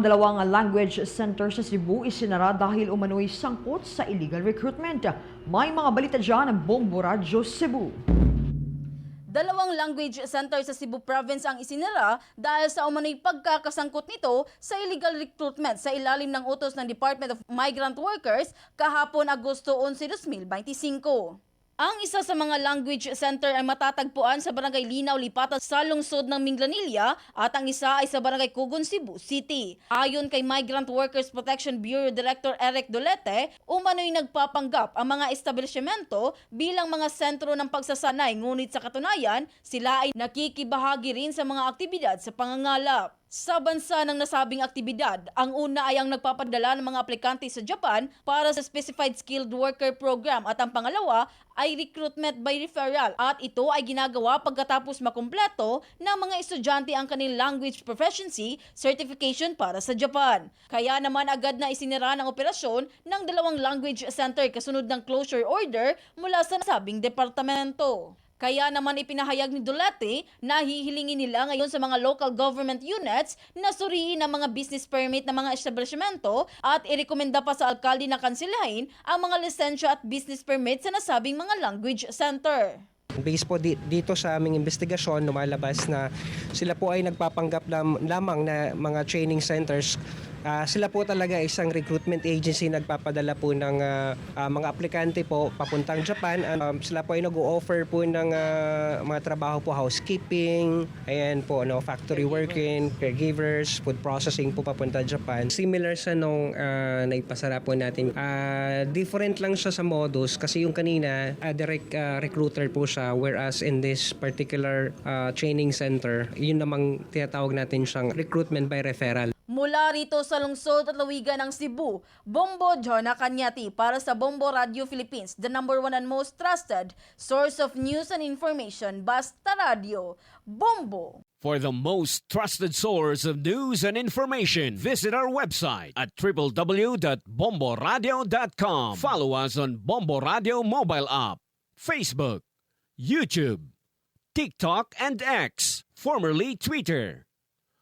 Dalawang language center sa Cebu isinara dahil umano'y sangkot sa illegal recruitment. May mga balita dyan ng Bombo Radyo Cebu. Dalawang language center sa Cebu Province ang isinara dahil sa umano'y pagkakasangkot nito sa illegal recruitment sa ilalim ng utos ng Department of Migrant Workers kahapon Agosto 11, 2025. Ang isa sa mga language center ay matatagpuan sa Barangay Linaw, Lipatan sa lungsod ng Minglanilla at ang isa ay sa Barangay Cugon, Cebu City. Ayon kay Migrant Workers Protection Bureau Director Eric Dolete, umano'y nagpapanggap ang mga establishmento bilang mga sentro ng pagsasanay ngunit sa katunayan, sila ay nakikibahagi rin sa mga aktibidad sa pangangalap. Sa bansa ng nasabing aktibidad, ang una ay ang nagpapadala ng mga aplikante sa Japan para sa Specified Skilled Worker Program at ang pangalawa ay recruitment by referral at ito ay ginagawa pagkatapos makumpleto ng mga estudyante ang kanilang language proficiency certification para sa Japan. Kaya naman agad na isinira ng operasyon ng dalawang language center kasunod ng closure order mula sa nasabing departamento. Kaya naman ipinahayag ni Dulete na hihilingin nila ngayon sa mga local government units na suriin ang mga business permit ng mga establishmento at irekomenda pa sa alkalde na kansilahin ang mga lisensya at business permit sa nasabing mga language center. Based po di- dito sa aming investigasyon, lumalabas na sila po ay nagpapanggap lam- lamang na mga training centers. Ah, sila po talaga isang recruitment agency nagpapadala po ng ah, ah, mga aplikante po papuntang Japan. Um, sila po ay nag-o-offer po ng ah, mga trabaho po housekeeping, ayan po no, factory working, caregivers, food processing po papunta Japan. Similar sa nung ah, naipasara po natin. Ah, different lang siya sa modus kasi yung kanina ah, direct ah, recruiter po siya whereas in this particular ah, training center, yun namang tinatawag natin siyang recruitment by referral. Mula rito sa lungsod at lawigan ng Cebu, Bombo Jona Kanyati para sa Bombo Radio Philippines, the number one and most trusted source of news and information, Basta Radio. Bombo! For the most trusted source of news and information, visit our website at www.bomboradio.com. Follow us on Bombo Radio mobile app, Facebook, YouTube, TikTok, and X, formerly Twitter.